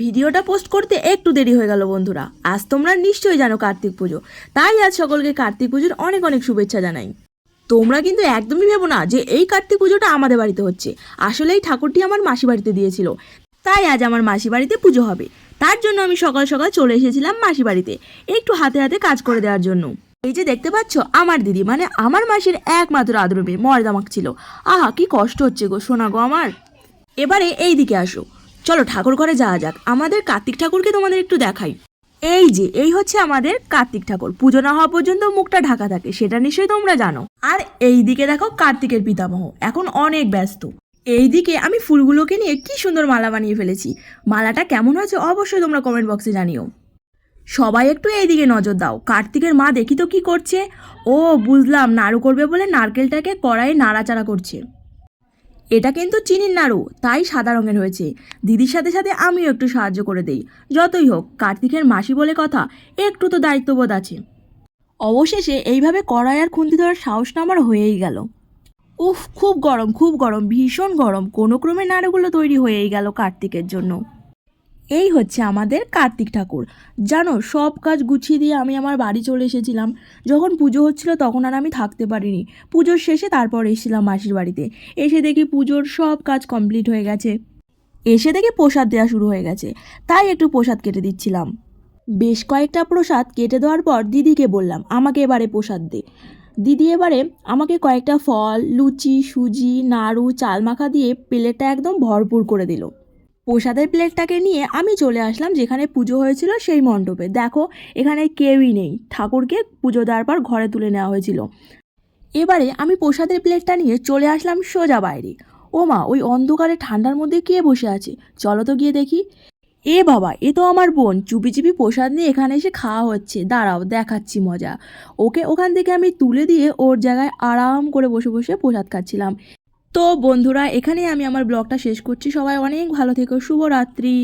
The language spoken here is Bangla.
ভিডিওটা পোস্ট করতে একটু দেরি হয়ে গেল বন্ধুরা। আজ তোমরা নিশ্চয়ই জানো কার্তিক পুজো। তাই আজ সকলকে কার্তিক পুজোর অনেক অনেক শুভেচ্ছা জানাই। তোমরা কিন্তু একদমই ভেবো না যে এই কার্তিক পুজোটা আমাদের বাড়িতে হচ্ছে। আসলে এই ঠাকুরটি আমার মাসি বাড়িতে দিয়েছিল। তাই আজ আমার মাসি বাড়িতে পুজো হবে। তার জন্য আমি সকাল সকাল চলে এসেছিলাম মাসি বাড়িতে, একটু হাতে হাতে কাজ করে দেওয়ার জন্য। এই যে দেখতে পাচ্ছ, আমার দিদি মানে আমার মাসির একমাত্র আদরবে ময়দা ছিল। আহা, কি কষ্ট হচ্ছে গো শোনা গো আমার। এবারে এই দিকে আসো। চলো ঠাকুর ঘরে যাওয়া যাক। আমাদের কার্তিক ঠাকুরকে তোমাদের একটু দেখাই। এই যে, এই হচ্ছে আমাদের কার্তিক ঠাকুর। পুজো না হওয়া পর্যন্ত মুখটা ঢাকা থাকে, সেটা নিশ্চয়ই তোমরা জানো। আর এই দিকে দেখো কার্তিকের পিতামহ, এখন অনেক ব্যস্ত। এই দিকে আমি ফুলগুলোকে নিয়ে কি সুন্দর মালা বানিয়ে ফেলেছি। মালাটা কেমন হয়েছে অবশ্যই তোমরা কমেন্ট বক্সে জানিও। সবাই একটু এইদিকে নজর দাও। কার্তিকের মা দেখি তো কি করছে? ও, বুঝলাম, নাড়ু করবে বলে নারকেলটাকে কড়াইয়ে নাড়াচাড়া করছে। এটা কিন্তু চিনির নাড়ু, তাই সাদা রঙের হয়েছে দিদির সাথে সাথে আমিও একটু সাহায্য করে দেই। যতই হোক, কার্তিকের মাসি বলে কথা, একটু তো দায়িত্ববোধ আছে। অবশেষে এইভাবে কড়াই আর খুন্তি ধরার সাহস না আমার হয়েই গেল। উফ, খুব গরম খুব গরম, ভীষণ গরম। কোনো ক্রমে নাড়ুগুলো তৈরি হয়েই গেল কার্তিকের জন্য। এই হচ্ছে আমাদের কার্তিক ঠাকুর। জানো, সব কাজ গুছিয়ে দিয়ে আমি আমার বাড়ি চলে এসেছিলাম। যখন পুজো হচ্ছিল তখন আর আমি থাকতে পারিনি। পুজোর শেষে তারপর এসেছিলাম মাসির বাড়িতে। এসে দেখি পুজোর সব কাজ কমপ্লিট হয়ে গেছে। এসে দেখি প্রসাদ দেওয়া শুরু হয়ে গেছে। তাই একটু প্রসাদ কেটে দিচ্ছিলাম। বেশ কয়েকটা প্রসাদ কেটে দেওয়ার পর দিদিকে বললাম, আমাকে এবারে প্রসাদ দে। দিদি এবারে আমাকে কয়েকটা ফল, লুচি, সুজি, নাড়ু, চাল মাখা দিয়ে প্লেটটা একদম ভরপুর করে দিল। প্রসাদের প্লেটটাকে নিয়ে আমি চলে আসলাম যেখানে পুজো হয়েছিল সেই মণ্ডপে। দেখো, এখানে কেউই নেই। ঠাকুরকে পুজো দেওয়ার পর ঘরে তুলে নেওয়া হয়েছিল। এবারে আমি প্রসাদের প্লেটটা নিয়ে চলে আসলাম সোজা বাইরে। ও মা, ওই অন্ধকারে ঠান্ডার মধ্যে কে বসে আছে? চলো তো গিয়ে দেখি। এ বাবা, এ তো আমার বোন। চুপি চুপি প্রসাদ নিয়ে এখানে এসে খাওয়া হচ্ছে। দাঁড়াও, দেখাচ্ছি মজা। ওকে ওখান থেকে আমি তুলে দিয়ে ওর জায়গায় আরাম করে বসে বসে প্রসাদ খাচ্ছিলাম। তো বন্ধুরা এখানেই আমি আমার ব্লগটা শেষ করছি। সবাই অনেক ভালো থেকো। শুভরাত্রি।